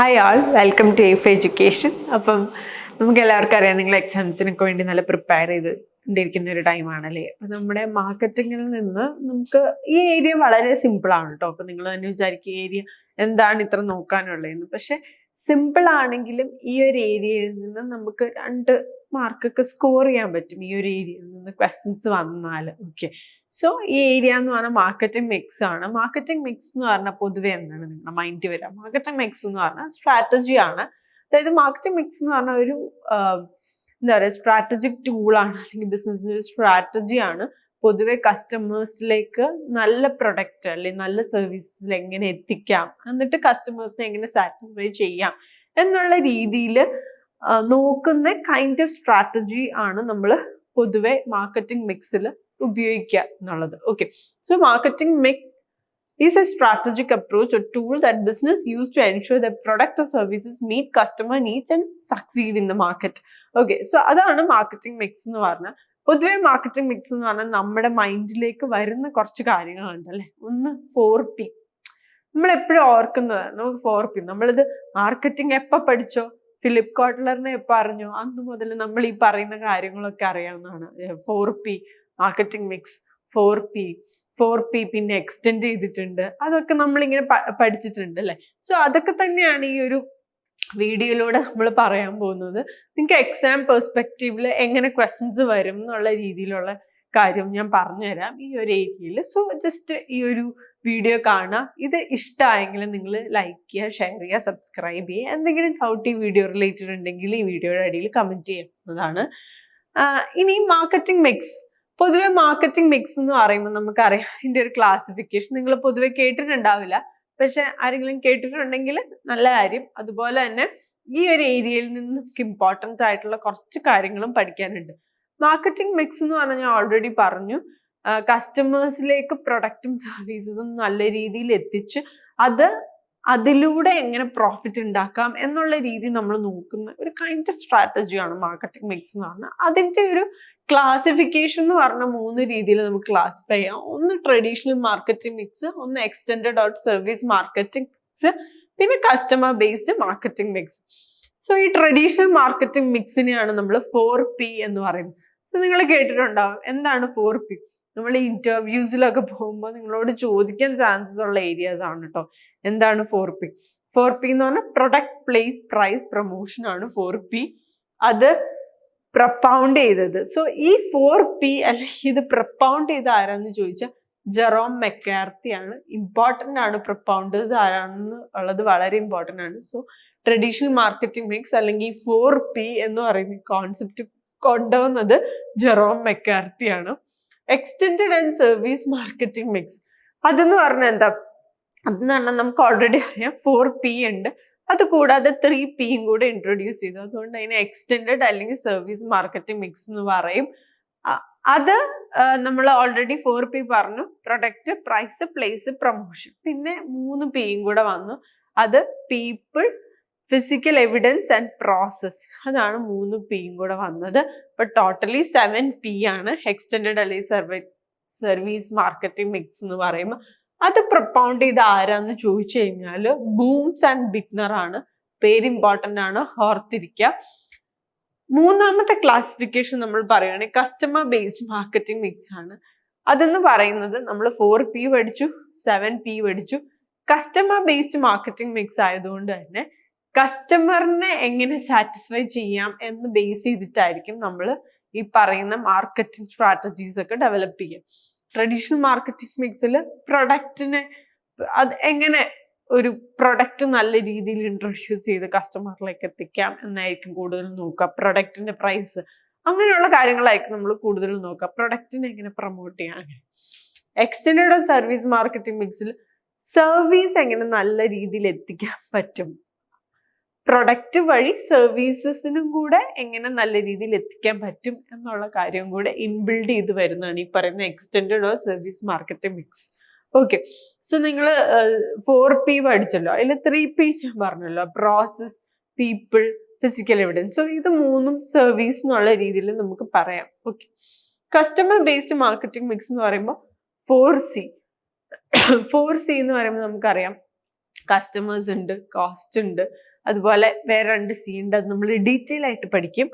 Hi all welcome to F education അപ്പം നമുക്ക് എല്ലാവർക്കും അറിയാം നിങ്ങൾ എക്സാംസിനൊക്കെ വേണ്ടി നല്ല പ്രിപ്പയർ ചെയ്ത് കൊണ്ടിരിക്കുന്ന ഒരു ടൈമാണല്ലേ അപ്പം നമ്മുടെ മാർക്കറ്റിങ്ങിൽ നിന്ന് നമുക്ക് ഈ ഏരിയ വളരെ സിമ്പിൾ ആണ് കേട്ടോ അപ്പം നിങ്ങൾ തന്നെ വിചാരിക്കും ഏരിയ എന്താണ് ഇത്ര നോക്കാനുള്ളതെന്ന്. പക്ഷെ സിമ്പിൾ ആണെങ്കിലും ഈ ഒരു ഏരിയയിൽ നിന്ന് നമുക്ക് രണ്ട് മാർക്കൊക്കെ സ്കോർ ചെയ്യാൻ പറ്റും. ഈ ഒരു ഏരിയയിൽ നിന്ന് ക്വസ്റ്റ്യൻസ് വന്നാൽ ഓക്കെ സോ ഈ ഏരിയ എന്ന് പറഞ്ഞാൽ മാർക്കറ്റിംഗ് മിക്സ് ആണ്. മാർക്കറ്റിംഗ് മിക്സ് എന്ന് പറഞ്ഞാൽ പൊതുവേ എന്താണ് നിങ്ങളുടെ മൈൻഡ് വരിക? മാർക്കറ്റിംഗ് മിക്സ് എന്ന് പറഞ്ഞാൽ സ്ട്രാറ്റജി ആണ്. അതായത് മാർക്കറ്റിംഗ് മിക്സ് എന്ന് പറഞ്ഞാൽ ഒരു എന്താ പറയുക സ്ട്രാറ്റജിക് ടൂളാണ് അല്ലെങ്കിൽ ബിസിനസ്സിന്റെ ഒരു സ്ട്രാറ്റജിയാണ് പൊതുവെ കസ്റ്റമേഴ്സിലേക്ക് നല്ല പ്രൊഡക്റ്റ് അല്ലെങ്കിൽ നല്ല സർവീസസിൽ എങ്ങനെ എത്തിക്കാം. എന്നിട്ട് കസ്റ്റമേഴ്സിനെ എങ്ങനെ സാറ്റിസ്ഫൈ ചെയ്യാം എന്നുള്ള രീതിയിൽ നോക്കുന്ന കൈൻഡ് ഓഫ് സ്ട്രാറ്റജി ആണ് നമ്മൾ പൊതുവെ മാർക്കറ്റിംഗ് മിക്സിൽ ഉപയോഗിക്കുക എന്നുള്ളത്. Okay so marketing mix is a strategic approach or tool that business use to ensure the product or services meet customer needs and succeed in the market okay so അതാണ് marketing mix എന്ന് പറഞ്ഞാൽ പൊതുവെ marketing mix എന്ന് പറഞ്ഞാൽ നമ്മുടെ മൈൻഡിലേക്ക് വരുന്ന കുറച്ച് കാര്യങ്ങളുണ്ട് അല്ലേ? ഒന്ന് ഫോർ പി നമ്മൾ എപ്പോഴും ഓർക്കുന്നതാണ് നമുക്ക് ഫോർ പി നമ്മളിത് മാർക്കറ്റിംഗ് എപ്പോൾ പഠിച്ചോ? ഫിലിപ്പ് കോട്ട്ലറിനെ എപ്പോൾ അറിഞ്ഞോ? അന്ന് മുതൽ നമ്മൾ ഈ പറയുന്ന കാര്യങ്ങളൊക്കെ അറിയാവുന്നതാണ്. Four P marketing mix four P four P പിന്നെ എക്സ്റ്റെൻഡ് ചെയ്തിട്ടുണ്ട്. അതൊക്കെ നമ്മളിങ്ങനെ പഠിച്ചിട്ടുണ്ട് അല്ലേ? സോ അതൊക്കെ തന്നെയാണ് ഈ ഒരു വീഡിയോയിലൂടെ നമ്മൾ പറയാൻ പോകുന്നത്. നിങ്ങൾക്ക് എക്സാം പെർസ്പെക്റ്റീവിൽ എങ്ങനെ ക്വസ്റ്റ്യൻസ് വരും എന്നുള്ള രീതിയിലുള്ള കാര്യം ഞാൻ പറഞ്ഞുതരാം ഈ ഒരു ഏരിയയിൽ സോ ജസ്റ്റ് ഈ ഒരു വീഡിയോ കാണുക. ഇത് ഇഷ്ടമായെങ്കിൽ നിങ്ങൾ ലൈക്ക് ചെയ്യുക ഷെയർ ചെയ്യുക സബ്സ്ക്രൈബ് ചെയ്യുക. എന്തെങ്കിലും ഡൗട്ട് ഈ വീഡിയോ റിലേറ്റഡ് ഉണ്ടെങ്കിൽ ഈ വീഡിയോയുടെ അടിയിൽ കമന്റ് ചെയ്യുന്നതാണ്. ഇനി മാർക്കറ്റിംഗ് മിക്സ് പൊതുവെ മാർക്കറ്റിംഗ് മിക്സ് എന്ന് പറയുമ്പോൾ നമുക്കറിയാം അതിന്റെ ഒരു ക്ലാസിഫിക്കേഷൻ നിങ്ങൾ പൊതുവെ കേട്ടിട്ടുണ്ടാവില്ല. പക്ഷെ ആരെങ്കിലും കേട്ടിട്ടുണ്ടെങ്കിൽ നല്ല കാര്യം. അതുപോലെ തന്നെ ഈ ഒരു ഏരിയയിൽ നിന്ന് നമുക്ക് ഇമ്പോർട്ടന്റ് ആയിട്ടുള്ള കുറച്ച് കാര്യങ്ങളും പഠിക്കാനുണ്ട്. മാർക്കറ്റിംഗ് മിക്സ് എന്ന് പറഞ്ഞാൽ ഞാൻ ഓൾറെഡി പറഞ്ഞു. കസ്റ്റമേഴ്സിലേക്ക് പ്രൊഡക്റ്റും സർവീസസും നല്ല രീതിയിൽ എത്തിച്ച് അത് അതിലൂടെ എങ്ങനെ പ്രോഫിറ്റ് ഉണ്ടാക്കാം എന്നുള്ള രീതി നമ്മൾ നോക്കുന്ന ഒരു കൈൻഡ് ഓഫ് സ്ട്രാറ്റജിയാണ് മാർക്കറ്റിംഗ് മിക്സ് എന്ന് പറഞ്ഞാൽ അതിന്റെ ഒരു ക്ലാസിഫിക്കേഷൻ എന്ന് പറഞ്ഞ മൂന്ന് രീതിയിൽ നമുക്ക് ക്ലാസിഫൈ ചെയ്യാം. ഒന്ന് ട്രഡീഷണൽ മാർക്കറ്റിംഗ് മിക്സ് ഒന്ന് extended out service marketing mix പിന്നെ customer based marketing mix so ഈ ട്രഡീഷണൽ മാർക്കറ്റിംഗ് മിക്സിനെയാണ് നമ്മൾ ഫോർ പി എന്ന് പറയുന്നത്. സോ നിങ്ങൾ കേട്ടിട്ടുണ്ടാവും എന്താണ് ഫോർ പി നമ്മൾ ഇന്റർവ്യൂസിലൊക്കെ പോകുമ്പോൾ നിങ്ങളോട് ചോദിക്കാൻ ചാൻസസ് ഉള്ള ഏരിയാസ് ആണ് കേട്ടോ എന്താണ് ഫോർ പി ഫോർ പി എന്ന് പറഞ്ഞാൽ പ്രൊഡക്റ്റ് പ്ലേസ് പ്രൈസ് പ്രൊമോഷൻ ആണ് ഫോർ പി അത് പ്രപ്പൗണ്ട് ചെയ്തത്. സോ ഈ ഫോർ പി അല്ലെങ്കിൽ ഇത് പ്രപ്പൗണ്ട് ചെയ്ത ആരാന്ന് ചോദിച്ചാൽ ജെറോം മെക്കാർത്തി ആണ്. ഇമ്പോർട്ടന്റ് ആണ് പ്രപ്പൗണ്ടേഴ്സ് ആരാണെന്ന് ഉള്ളത് വളരെ ഇമ്പോർട്ടന്റ് ആണ്. സോ ട്രഡീഷണൽ മാർക്കറ്റിംഗ് മിക്സ് അല്ലെങ്കിൽ ഫോർ പി എന്ന് പറയുന്ന കോൺസെപ്റ്റ് കൊണ്ടുവന്നത് ജെറോം മെക്കാർത്തി ആണ് extended and service marketing mix അതെന്ന് പറഞ്ഞാൽ എന്താ? അതെന്ന് പറഞ്ഞാൽ നമുക്ക് ഓൾറെഡി അറിയാം. ഫോർ പി ഉണ്ട്. അത് കൂടാതെ ത്രീ പിയും കൂടെ ഇൻട്രൊഡ്യൂസ് ചെയ്തു. അതുകൊണ്ട് അതിനെ എക്സ്റ്റെൻഡ് അല്ലെങ്കിൽ സർവീസ് മാർക്കറ്റിംഗ് മിക്സ് എന്ന് പറയും. അത് നമ്മൾ ഓൾറെഡി ഫോർ പി പറഞ്ഞു. പ്രൊഡക്റ്റ് പ്രൈസ് പ്ലേസ് പ്രൊമോഷൻ പിന്നെ മൂന്ന് പിയും കൂടെ വന്നു. അത് people physical evidence and process അതാണ് മൂന്ന് പിയും കൂടെ വന്നത്. ഇപ്പൊ ടോട്ടലി സെവൻ പി ആണ് എക്സ്റ്റൻഡ് അല്ലെങ്കിൽ സർവീസ് മാർക്കറ്റിംഗ് മിക്സ് എന്ന് പറയുമ്പോൾ അത് പ്രൊപ്പൗണ്ട് ചെയ്ത് ആരാന്ന് ചോദിച്ചു കഴിഞ്ഞാൽ ബൂംസ് ആൻഡ് ബിറ്റ്നർ ആണ്. പേര് ഇമ്പോർട്ടന്റ് ആണ് ഓർത്തിരിക്കുക മൂന്നാമത്തെ ക്ലാസിഫിക്കേഷൻ നമ്മൾ പറയുകയാണെങ്കിൽ കസ്റ്റമർ ബേസ്ഡ് മാർക്കറ്റിംഗ് മിക്സ് ആണ്. അതെന്ന് പറയുന്നത് നമ്മൾ ഫോർ പി പഠിച്ചു സെവൻ പി പഠിച്ചു. കസ്റ്റമർ ബേസ്ഡ് മാർക്കറ്റിംഗ് മിക്സ് ആയതുകൊണ്ട് തന്നെ കസ്റ്റമറിനെ എങ്ങനെ സാറ്റിസ്ഫൈ ചെയ്യാം എന്ന് ബേസ് ചെയ്തിട്ടായിരിക്കും നമ്മൾ ഈ പറയുന്ന മാർക്കറ്റിംഗ് സ്ട്രാറ്റജീസ് ഒക്കെ ഡെവലപ്പ് ചെയ്യുക. ട്രഡീഷണൽ മാർക്കറ്റിംഗ് മിക്സിൽ പ്രൊഡക്റ്റിനെ അത് എങ്ങനെ ഒരു പ്രൊഡക്റ്റ് നല്ല രീതിയിൽ ഇൻട്രൊഡ്യൂസ് ചെയ്ത് കസ്റ്റമറിലേക്ക് എത്തിക്കാം എന്നായിരിക്കും കൂടുതൽ നോക്കുക. പ്രൊഡക്റ്റിന്റെ പ്രൈസ് അങ്ങനെയുള്ള കാര്യങ്ങളായിരിക്കും നമ്മൾ കൂടുതൽ നോക്കുക. പ്രൊഡക്റ്റിനെ എങ്ങനെ പ്രൊമോട്ട് ചെയ്യാം അങ്ങനെ. എക്സ്റ്റൻഡ് സർവീസ് മാർക്കറ്റിംഗ് മിക്സിൽ സർവീസ് എങ്ങനെ നല്ല രീതിയിൽ എത്തിക്കാൻ പറ്റും? പ്രൊഡക്റ്റ് വഴി സർവീസസിനും കൂടെ എങ്ങനെ നല്ല രീതിയിൽ എത്തിക്കാൻ പറ്റും എന്നുള്ള കാര്യം കൂടെ ഇൻബിൽഡ് ചെയ്ത് വരുന്നതാണ് ഈ പറയുന്ന extend or service market mix okay so നിങ്ങൾ ഫോർ പി പഠിച്ചല്ലോ. അതിൽ ത്രീ പി ഞാൻ പറഞ്ഞല്ലോ. Process people physical evidence so ഇത് മൂന്നും സർവീസ് എന്നുള്ള രീതിയിൽ നമുക്ക് പറയാം. Okay customer based marketing mix എന്ന് പറയുമ്പോൾ ഫോർ സി ഫോർ സി എന്ന് പറയുമ്പോൾ നമുക്കറിയാം. കസ്റ്റമേഴ്സ് ഉണ്ട് കോസ്റ്റ് ഉണ്ട് അതുപോലെ വേറെ രണ്ട് സീൻ ഉണ്ട് അത് നമ്മൾ ഡീറ്റെയിൽ ആയിട്ട് പഠിക്കും.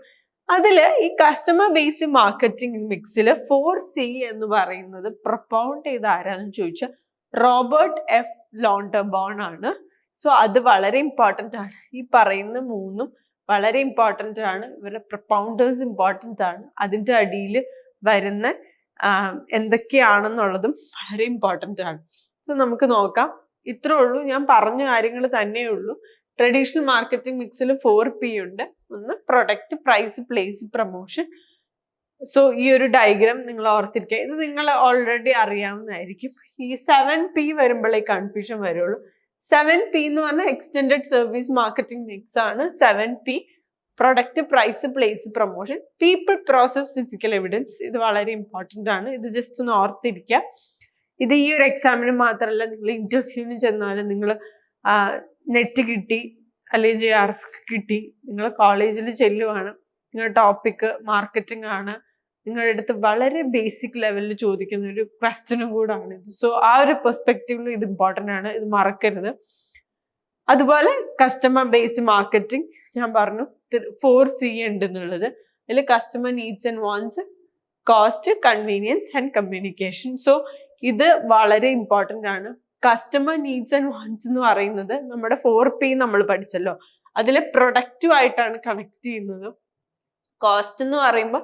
അതിൽ ഈ കസ്റ്റമർ ബേസ്ഡ് മാർക്കറ്റിംഗ് മിക്സിൽ ഫോർ സി എന്ന് പറയുന്നത് പ്രൊപ്പൗണ്ട് ചെയ്ത ആരാന്ന് ചോദിച്ചാൽ റോബർട്ട് എഫ് ലോണ്ടബോൺ ആണ്. സോ അത് വളരെ ഇമ്പോർട്ടന്റ് ആണ്. ഈ പറയുന്ന മൂന്നും വളരെ ഇമ്പോർട്ടന്റ് ആണ്. ഇവരുടെ പ്രൊപ്പൗണ്ടേഴ്സ് ഇമ്പോർട്ടന്റ് ആണ്. അതിന്റെ അടിയിൽ വരുന്ന എന്തൊക്കെയാണെന്നുള്ളതും വളരെ ഇമ്പോർട്ടന്റ് ആണ്. സോ നമുക്ക് നോക്കാം. ഇത്രേ ഉള്ളൂ. ഞാൻ പറഞ്ഞ കാര്യങ്ങൾ തന്നെയേ ഉള്ളൂ. ട്രഡീഷണൽ മാർക്കറ്റിംഗ് മിക്സിൽ ഫോർ പി ഉണ്ട്. ഒന്ന് product price place promotion so ഈ ഒരു ഡയഗ്രാം നിങ്ങൾ ഓർത്തിരിക്കുക. ഇത് നിങ്ങൾ ഓൾറെഡി അറിയാവുന്നതായിരിക്കും. ഈ സെവൻ പി വരുമ്പോഴേ കൺഫ്യൂഷൻ വരുള്ളൂ. സെവൻ പി എന്ന് പറഞ്ഞാൽ എക്സ്റ്റെൻഡഡ് സർവീസ് മാർക്കറ്റിംഗ് മിക്സ് ആണ് seven P product price place promotion people process physical evidence ഇത് വളരെ ഇമ്പോർട്ടന്റ് ആണ്. ഇത് ജസ്റ്റ് ഒന്ന് ഓർത്തിരിക്കുക. ഇത് ഈ ഒരു എക്സാമിന് മാത്രമല്ല നിങ്ങൾ ഇന്റർവ്യൂവിന് ചെന്നാലും നിങ്ങൾ നെറ്റ് കിട്ടി അല്ലെങ്കിൽ ജെ ആർ എഫ് കിട്ടി. നിങ്ങൾ കോളേജിൽ ചെല്ലുവാണ്. നിങ്ങളുടെ ടോപ്പിക്ക് മാർക്കറ്റിംഗ് ആണ്. നിങ്ങളുടെ അടുത്ത് വളരെ ബേസിക് ലെവലിൽ ചോദിക്കുന്ന ഒരു ക്വസ്റ്റ്യനും കൂടാണ് ഇത്. സോ ആ ഒരു പെർസ്പെക്റ്റീവിൽ ഇത് ഇമ്പോർട്ടന്റ് ആണ്. ഇത് മറക്കരുത്. അതുപോലെ കസ്റ്റമർ ബേസ്ഡ് മാർക്കറ്റിംഗ് ഞാൻ പറഞ്ഞു ഫോർ സി ഉണ്ട് എന്നുള്ളത്. അതിൽ customer needs and wants cost convenience and communication so ഇത് വളരെ ഇമ്പോർട്ടന്റ് ആണ്. കസ്റ്റമർ നീഡ്സ് ആൻഡ് വാണ്ട്സ് എന്ന് പറയുന്നത് നമ്മുടെ ഫോർ പി നമ്മൾ പഠിച്ചല്ലോ. അതിൽ പ്രൊഡക്റ്റുമായിട്ടാണ് കണക്ട് ചെയ്യുന്നത്. കോസ്റ്റ് എന്ന് പറയുമ്പോൾ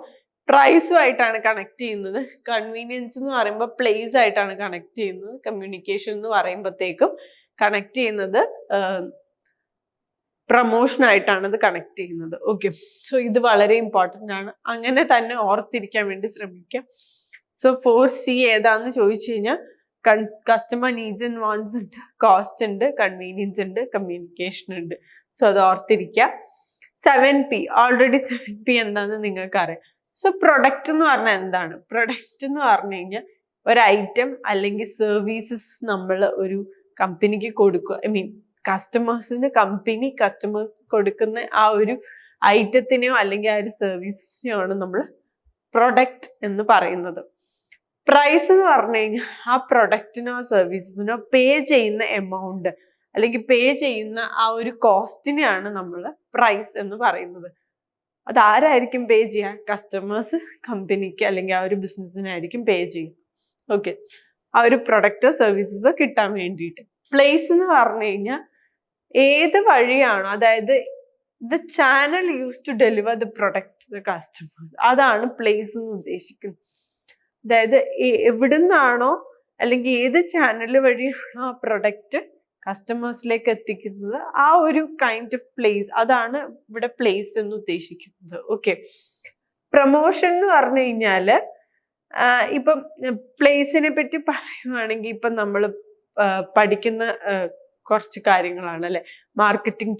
പ്രൈസുമായിട്ടാണ് കണക്ട് ചെയ്യുന്നത്. കൺവീനിയൻസ് എന്ന് പറയുമ്പോൾ പ്ലേസ് ആയിട്ടാണ് കണക്ട് ചെയ്യുന്നത്. കമ്മ്യൂണിക്കേഷൻ എന്ന് പറയുമ്പോഴത്തേക്കും കണക്ട് ചെയ്യുന്നത് പ്രൊമോഷൻ ആയിട്ടാണ് അത് കണക്ട് ചെയ്യുന്നത്. ഓക്കെ സോ ഇത് വളരെ ഇമ്പോർട്ടന്റ് ആണ്. അങ്ങനെ തന്നെ ഓർത്തിരിക്കാൻ വേണ്ടി ശ്രമിക്കാം. സോ ഫോർ സി ഏതാന്ന് ചോദിച്ചു കഴിഞ്ഞാൽ കസ്റ്റമർ നീഡ്സ് ആൻഡ് വാൺസ് ഉണ്ട് കോസ്റ്റ് ഉണ്ട് കൺവീനിയൻസ് ഉണ്ട് കമ്മ്യൂണിക്കേഷൻ ഉണ്ട്. സോ അത് ഓർത്തിരിക്കുക seven P already seven P എന്താണെന്ന് നിങ്ങൾക്ക് അറിയാം സോ പ്രൊഡക്റ്റ് എന്ന് പറഞ്ഞാൽ എന്താണ്? പ്രൊഡക്റ്റ് എന്ന് പറഞ്ഞു കഴിഞ്ഞാൽ ഒരു ഐറ്റം അല്ലെങ്കിൽ സർവീസസ് നമ്മൾ ഒരു കമ്പനിക്ക് കൊടുക്കുക. ഐ മീൻ കസ്റ്റമേഴ്സിന് കമ്പനി കസ്റ്റമേഴ്സ് കൊടുക്കുന്ന ആ ഒരു ഐറ്റത്തിനെയോ അല്ലെങ്കിൽ ആ ഒരു സർവീസിനെയോ ആണ് നമ്മൾ പ്രൊഡക്റ്റ് എന്ന് പറയുന്നത്. പ്രൈസ് എന്ന് പറഞ്ഞു കഴിഞ്ഞാൽ ആ പ്രൊഡക്റ്റിനോ സർവീസസിനോ പേ ചെയ്യുന്ന എമൗണ്ട് അല്ലെങ്കിൽ പേ ചെയ്യുന്ന ആ ഒരു കോസ്റ്റിനെയാണ് നമ്മൾ പ്രൈസ് എന്ന് പറയുന്നത്. അത് ആരായിരിക്കും പേ ചെയ്യുക? കസ്റ്റമേഴ്സ് കമ്പനിക്ക് അല്ലെങ്കിൽ ആ ഒരു ബിസിനസ്സിനായിരിക്കും പേ ചെയ്യുക. ഓക്കെ ആ ഒരു പ്രൊഡക്റ്റോ സർവീസസോ കിട്ടാൻ വേണ്ടിയിട്ട്. പ്ലേസ് എന്ന് പറഞ്ഞു കഴിഞ്ഞാൽ ഏത് വഴിയാണോ അതായത് the channel use to deliver the product the customers അതാണ് പ്ലേസ് എന്ന് ഉദ്ദേശിക്കുന്നത്. അതായത് എവിടുന്നാണോ അല്ലെങ്കിൽ ഏത് ചാനൽ വഴിയാണോ ആ പ്രൊഡക്റ്റ് കസ്റ്റമേഴ്സിലേക്ക് എത്തിക്കുന്നത് ആ ഒരു കൈൻഡ് ഓഫ് പ്ലേസ് അതാണ് ഇവിടെ പ്ലേസ് എന്ന് ഉദ്ദേശിക്കുന്നത്. ഓക്കെ പ്രൊമോഷൻ എന്ന് പറഞ്ഞു കഴിഞ്ഞാൽ ഇപ്പം പ്ലേസിനെ പറ്റി പറയുവാണെങ്കിൽ ഇപ്പം നമ്മൾ പഠിക്കുന്ന കുറച്ച് കാര്യങ്ങളാണ് അല്ലെ? മാർക്കറ്റിംഗ്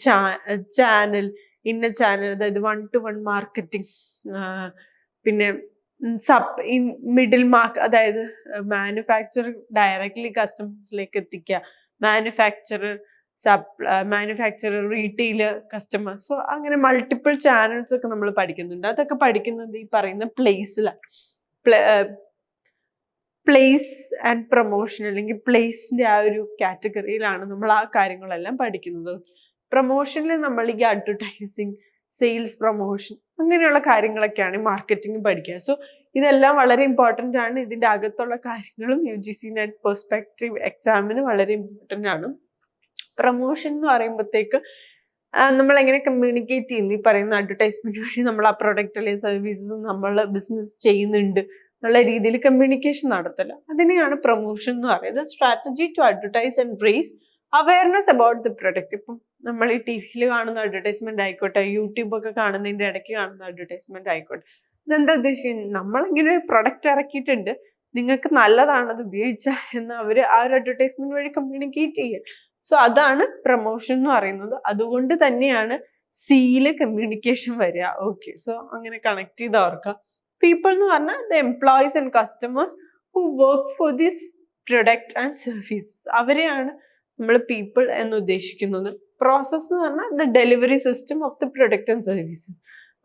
ചാനൽ ഇന്ന ചാനൽ അതായത് വൺ ടു വൺ മാർക്കറ്റിംഗ് പിന്നെ സബ് മിഡിൽ മാർക്ക് അതായത് മാനുഫാക്ചർ ഡയറക്ട്ലി കസ്റ്റമേഴ്സിലേക്ക് എത്തിക്കുക. Manufacturer sub manufacturer retail customers so അങ്ങനെ മൾട്ടിപ്പിൾ ചാനൽസ് ഒക്കെ നമ്മൾ പഠിക്കുന്നുണ്ട്. അതൊക്കെ പഠിക്കുന്നത് ഈ പറയുന്ന പ്ലേസിലാണ് പ്ലേസ് ആൻഡ് പ്രൊമോഷൻ അല്ലെങ്കിൽ പ്ലേസിന്റെ ആ ഒരു കാറ്റഗറിയിലാണ് നമ്മൾ ആ കാര്യങ്ങളെല്ലാം പഠിക്കുന്നത്. പ്രൊമോഷനിൽ നമ്മൾ ഈ അഡ്വർടൈസിങ് സെയിൽസ് പ്രൊമോഷൻ അങ്ങനെയുള്ള കാര്യങ്ങളൊക്കെയാണ് മാർക്കറ്റിംഗ് പഠിക്കുക. സോ ഇതെല്ലാം വളരെ ഇമ്പോർട്ടന്റ് ആണ്. ഇതിന്റെ അകത്തുള്ള കാര്യങ്ങളും U G C NET perspective എക്സാമിന് വളരെ ഇമ്പോർട്ടന്റ് ആണ്. പ്രൊമോഷൻ എന്ന് പറയുമ്പോഴത്തേക്ക് നമ്മൾ എങ്ങനെ കമ്മ്യൂണിക്കേറ്റ് ചെയ്യുന്നു? ഈ പറയുന്ന അഡ്വർടൈസ്മെന്റ് വഴി നമ്മൾ ആ പ്രൊഡക്റ്റ് അല്ലെങ്കിൽ സർവീസസ് നമ്മൾ ബിസിനസ് ചെയ്യുന്നുണ്ട് എന്നുള്ള രീതിയിൽ കമ്മ്യൂണിക്കേഷൻ നടത്തില്ല അതിനെയാണ് പ്രൊമോഷൻ എന്ന് പറയുന്നത്. Strategy to advertise and raise awareness about the product ഇപ്പം നമ്മൾ ഈ ടി വിയിൽ കാണുന്ന അഡ്വർടൈസ്മെന്റ് ആയിക്കോട്ടെ യൂട്യൂബ് ഒക്കെ കാണുന്നതിന്റെ ഇടയ്ക്ക് കാണുന്ന അഡ്വർടൈസ്മെന്റ് ആയിക്കോട്ടെ. ഇതെന്താ ഉദ്ദേശിക്കുന്നത് നമ്മളിങ്ങനെ ഒരു പ്രൊഡക്റ്റ് ഇറക്കിയിട്ടുണ്ട്. നിങ്ങൾക്ക് നല്ലതാണത് അത് ഉപയോഗിച്ചാൽ എന്ന് അവർ ആ ഒരു അഡ്വർടൈസ്മെന്റ് വഴി കമ്മ്യൂണിക്കേറ്റ് ചെയ്യുക സോ അതാണ് പ്രൊമോഷൻ എന്ന് പറയുന്നത്. അതുകൊണ്ട് തന്നെയാണ് സീൽ കമ്മ്യൂണിക്കേഷൻ വരിക. ഓക്കെ സോ അങ്ങനെ കണക്ട് ചെയ്ത് ഓർക്കുക പീപ്പിൾ എന്ന് പറഞ്ഞാൽ the employees and customers who work for this product and services അവരെയാണ് നമ്മൾ പീപ്പിൾ എന്ന് ഉദ്ദേശിക്കുന്നത്. പ്രോസസ് എന്ന് പറഞ്ഞാൽ the delivery system of the product and services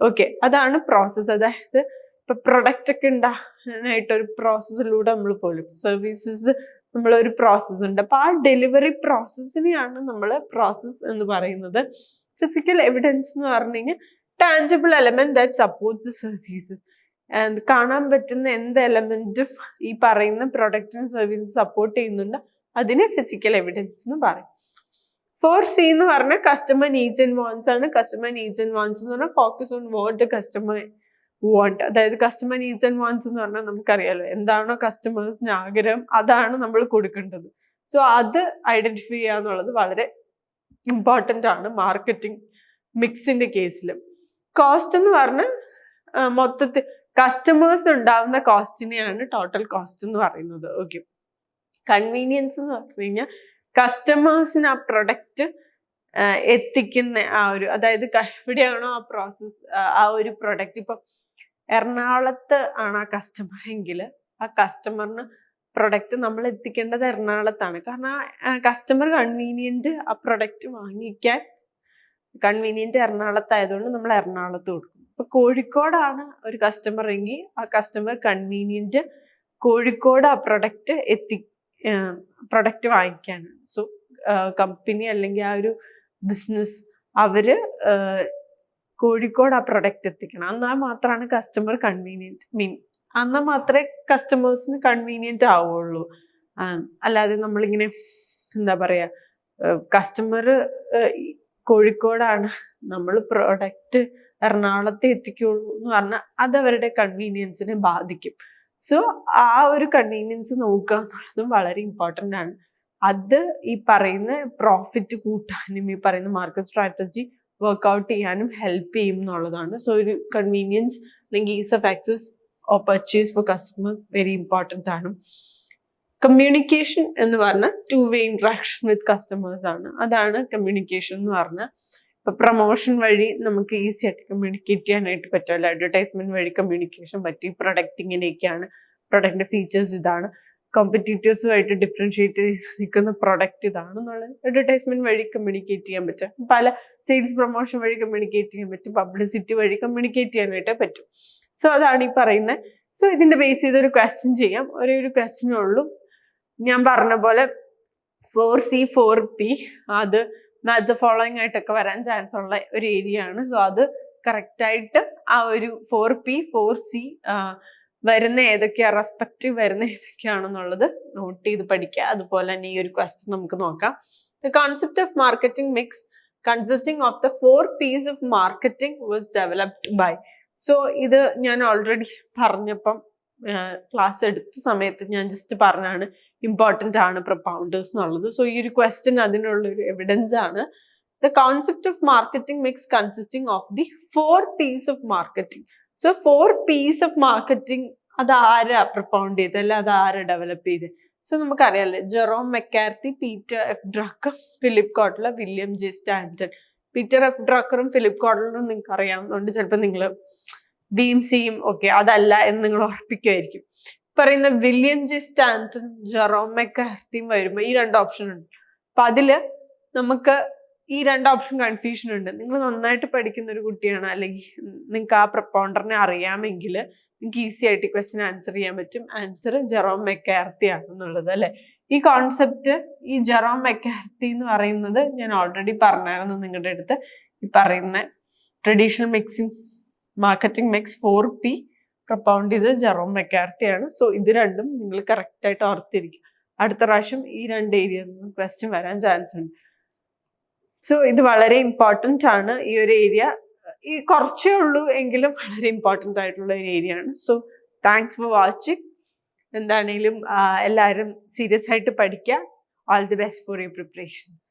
okay അതാണ് പ്രോസസ്സ് അതായത് ഇപ്പൊ പ്രൊഡക്റ്റ് ഒക്കെ ഉണ്ടാകാനായിട്ട് ഒരു പ്രോസസ്സിലൂടെ നമ്മൾ പോലും. സർവീസസ് നമ്മളൊരു പ്രോസസ്സ് ഉണ്ട്. അപ്പോൾ ആ ഡെലിവറി പ്രോസസ്സിനെയാണ് നമ്മൾ പ്രോസസ്സ് എന്ന് പറയുന്നത്. ഫിസിക്കൽ എവിഡൻസ് എന്ന് പറഞ്ഞു കഴിഞ്ഞാൽ tangible element that support supports services കാണാൻ പറ്റുന്ന എന്ത് എലമെന്റും ഈ പറയുന്ന പ്രൊഡക്റ്റിനും സർവീസും സപ്പോർട്ട് ചെയ്യുന്നുണ്ട്. അതിനെ ഫിസിക്കൽ എവിഡൻസ് എന്ന് പറയും. ഫോർ സി എന്ന് പറഞ്ഞാൽ കസ്റ്റമർ നീഡ്സ് ആൻഡ് വാൺസ് ആണ്. കസ്റ്റമർ നീഡ്സ് ആൻഡ് വാൺസ് എന്ന് പറഞ്ഞാൽ focus on what the customer want അതായത് കസ്റ്റമർ നീഡ്സ് ആൻഡ് വാൺസ് എന്ന് പറഞ്ഞാൽ നമുക്കറിയാലോ എന്താണോ കസ്റ്റമേഴ്സിന് ആഗ്രഹം അതാണ് നമ്മൾ കൊടുക്കേണ്ടത്. സോ അത് ഐഡന്റിഫൈ ചെയ്യുക എന്നുള്ളത് വളരെ ഇമ്പോർട്ടന്റ് ആണ് മാർക്കറ്റിംഗ് മിക്സിന്റെ കേസിൽ കോസ്റ്റ് എന്ന് പറഞ്ഞാൽ മൊത്തത്തിൽ കസ്റ്റമേഴ്സിന് ഉണ്ടാവുന്ന കോസ്റ്റിനെയാണ് ടോട്ടൽ കോസ്റ്റ് എന്ന് പറയുന്നത്. ഓക്കെ കൺവീനിയൻസ് എന്ന് പറഞ്ഞു കഴിഞ്ഞാൽ കസ്റ്റമേഴ്സിന് ആ പ്രൊഡക്റ്റ് എത്തിക്കുന്ന ആ ഒരു അതായത് എവിടെയാണോ ആ പ്രോസസ് ആ ഒരു പ്രൊഡക്റ്റ് ഇപ്പം എറണാകുളത്ത് ആണ് ആ കസ്റ്റമർ എങ്കിൽ ആ കസ്റ്റമറിന് പ്രൊഡക്റ്റ് നമ്മൾ എത്തിക്കേണ്ടത് എറണാകുളത്താണ്. കാരണം ആ കസ്റ്റമർ കൺവീനിയന്റ് ആ പ്രൊഡക്റ്റ് വാങ്ങിക്കാൻ കൺവീനിയന്റ് എറണാകുളത്തായതുകൊണ്ട് നമ്മൾ എറണാകുളത്ത് കൊടുക്കും. ഇപ്പം കോഴിക്കോടാണ് ഒരു കസ്റ്റമർ എങ്കിൽ ആ കസ്റ്റമർ കൺവീനിയന്റ് കോഴിക്കോട് ആ പ്രൊഡക്റ്റ് എത്തി പ്രൊഡക്റ്റ് വാങ്ങിക്കാൻ സോ കമ്പനി അല്ലെങ്കിൽ ആ ഒരു ബിസിനസ് അവർ കോഴിക്കോട് ആ പ്രൊഡക്റ്റ് എത്തിക്കണം. എന്നാൽ മാത്രമാണ് കസ്റ്റമർ കൺവീനിയന്റ് മീൻ എന്നാൽ മാത്രമേ കസ്റ്റമേഴ്സിന് കൺവീനിയന്റ് ആവുള്ളൂ. അല്ലാതെ നമ്മളിങ്ങനെ എന്താ പറയുക കസ്റ്റമർ കോഴിക്കോടാണ് നമ്മൾ പ്രൊഡക്റ്റ് എറണാകുളത്തെ എത്തിക്കുള്ളൂ എന്ന് പറഞ്ഞാൽ അത് അവരുടെ കൺവീനിയൻസിനെ ബാധിക്കും. സോ ആ ഒരു കൺവീനിയൻസ് നോക്കുക എന്നുള്ളതും വളരെ ഇമ്പോർട്ടന്റ് ആണ്. അത് ഈ പറയുന്ന പ്രോഫിറ്റ് കൂട്ടാനും ഈ പറയുന്ന മാർക്കറ്റ് സ്ട്രാറ്റജി വർക്ക്ഔട്ട് ചെയ്യാനും ഹെൽപ്പ് ചെയ്യും എന്നുള്ളതാണ്. സോ ഒരു കൺവീനിയൻസ് അല്ലെങ്കിൽ ease of access or purchase for customers very important ആണ്. കമ്മ്യൂണിക്കേഷൻ എന്ന് പറഞ്ഞാൽ two way interaction with customers ആണ്. അതാണ് കമ്മ്യൂണിക്കേഷൻ എന്ന് പറഞ്ഞാൽ ഇപ്പൊ പ്രൊമോഷൻ വഴി നമുക്ക് ഈസി ആയിട്ട് കമ്മ്യൂണിക്കേറ്റ് ചെയ്യാനായിട്ട് പറ്റുമല്ലോ അഡ്വർടൈസ്മെന്റ് വഴി കമ്മ്യൂണിക്കേഷൻ പറ്റി. പ്രൊഡക്റ്റ് ഇങ്ങനെയൊക്കെയാണ്. പ്രൊഡക്റ്റിന്റെ ഫീച്ചേഴ്സ് ഇതാണ്. കോമ്പറ്റീറ്റേഴ്സുമായിട്ട് ഡിഫറൻഷിയേറ്റ് നിൽക്കുന്ന പ്രൊഡക്റ്റ് ഇതാണെന്നുള്ളത് അഡ്വർടൈസ്മെന്റ് വഴി കമ്മ്യൂണിക്കേറ്റ് ചെയ്യാൻ പറ്റും. പല സെയിൽസ് പ്രൊമോഷൻ വഴി കമ്മ്യൂണിക്കേറ്റ് ചെയ്യാൻ പറ്റും. പബ്ലിസിറ്റി വഴി കമ്മ്യൂണിക്കേറ്റ് ചെയ്യാനായിട്ട് പറ്റും. സോ അതാണ് ഈ പറയുന്നത് സോ ഇതിന്റെ ബേസ് ചെയ്ത് ഒരു ക്വസ്റ്റ്യൻ ചെയ്യാം. ഒരേ ഒരു ക്വസ്റ്റ്യനേ ഉള്ളൂ. ഞാൻ പറഞ്ഞ പോലെ ഫോർ സി ഫോർ പി അത് മാച്ച് ഫോളോയിങ് ആയിട്ടൊക്കെ വരാൻ ചാൻസ് ഉള്ള ഒരു ഏരിയ ആണ്. സോ അത് ആയിട്ട് ആ ഒരു ഫോർ പി ഫോർ സി വരുന്ന ഏതൊക്കെയാ റെസ്പെക്റ്റീവ് വരുന്ന ഏതൊക്കെയാണെന്നുള്ളത് നോട്ട് ചെയ്ത് പഠിക്കുക. അതുപോലെ തന്നെ ഈ ഒരു ക്വസ്റ്റ്യൻ നമുക്ക് നോക്കാം. The concept of marketing mix consisting of the four Ps of marketing was developed by so ഇത് ഞാൻ ഓൾറെഡി പറഞ്ഞപ്പം ക്ലാസ് എടുത്ത സമയത്ത് ഞാൻ ജസ്റ്റ് പറഞ്ഞാണ് ഇമ്പോർട്ടന്റ് ആണ് പ്രൊപ്പൗണ്ടേഴ്സ് എന്നുള്ളത്. സോ ഈ ഒരു ക്വസ്റ്റ്യൻ അതിനുള്ള ഒരു എവിഡൻസ് ആണ്. The concept of marketing mix consisting of the four Ps of marketing so four Ps of marketing അത് ആരാ പ്രൊപ്പൗണ്ട് ചെയ്ത് അല്ല അത് ആരാ ഡെവലപ്പ് ചെയ്ത് so നമുക്കറിയാലേ Jerome McCarthy Peter F Drucker Philip Kotler William J Stanton Peter F ഡ്രക്കറും Philip കോട്ട്ലറും നിങ്ങൾക്ക് അറിയാവുന്നതുകൊണ്ട് ചിലപ്പോൾ നിങ്ങൾ ബീം സിയും ഒക്കെ അതല്ല എന്ന് നിങ്ങൾ ഉറപ്പിക്കുമായിരിക്കും പറയുന്ന വില്യം ജി സ്റ്റാന്റൺ ജെറോം മെക്കാർത്തിയും വരുമ്പോൾ ഈ രണ്ട് ഓപ്ഷൻ ഉണ്ട്. അപ്പൊ അതിൽ നമുക്ക് ഈ രണ്ട് ഓപ്ഷൻ കൺഫ്യൂഷൻ ഉണ്ട്. നിങ്ങൾ നന്നായിട്ട് പഠിക്കുന്ന ഒരു കുട്ടിയാണ് അല്ലെങ്കിൽ നിങ്ങൾക്ക് ആ പ്രപ്പോണ്ടറിനെ അറിയാമെങ്കിൽ നിങ്ങൾക്ക് ഈസി ആയിട്ട് ക്വസ്റ്റ്യൻ ആൻസർ ചെയ്യാൻ പറ്റും. ആൻസർ ജെറോം മെക്കാർത്തി ആണെന്നുള്ളത് അല്ലെ? ഈ കോൺസെപ്റ്റ് ഈ ജെറോം മെക്കാർത്തി എന്ന് പറയുന്നത് ഞാൻ ഓൾറെഡി പറഞ്ഞായിരുന്നു നിങ്ങളുടെ അടുത്ത്. ഈ പറയുന്ന traditional mixing marketing mix four P propound ചെയ്ത് ജെറോം മെക്കാർത്തിയാണ് സോ ഇത് രണ്ടും നിങ്ങൾ കറക്റ്റായിട്ട് ഓർത്തിരിക്കും അടുത്ത പ്രാവശ്യം ഈ രണ്ട് ഏരിയ ക്വസ്റ്റ്യൻ വരാൻ ചാൻസ് ഉണ്ട്. സോ ഇത് വളരെ ഇമ്പോർട്ടന്റ് ആണ് ഈ ഒരു ഏരിയ ഈ കുറച്ചേ ഉള്ളൂ എങ്കിലും വളരെ ഇമ്പോർട്ടന്റ് ആയിട്ടുള്ള ഒരു ഏരിയ ആണ്. സോ താങ്ക്സ് ഫോർ വാച്ചിങ് എന്താണെങ്കിലും എല്ലാവരും സീരിയസ് ആയിട്ട് പഠിക്കുക. All the best for you preparations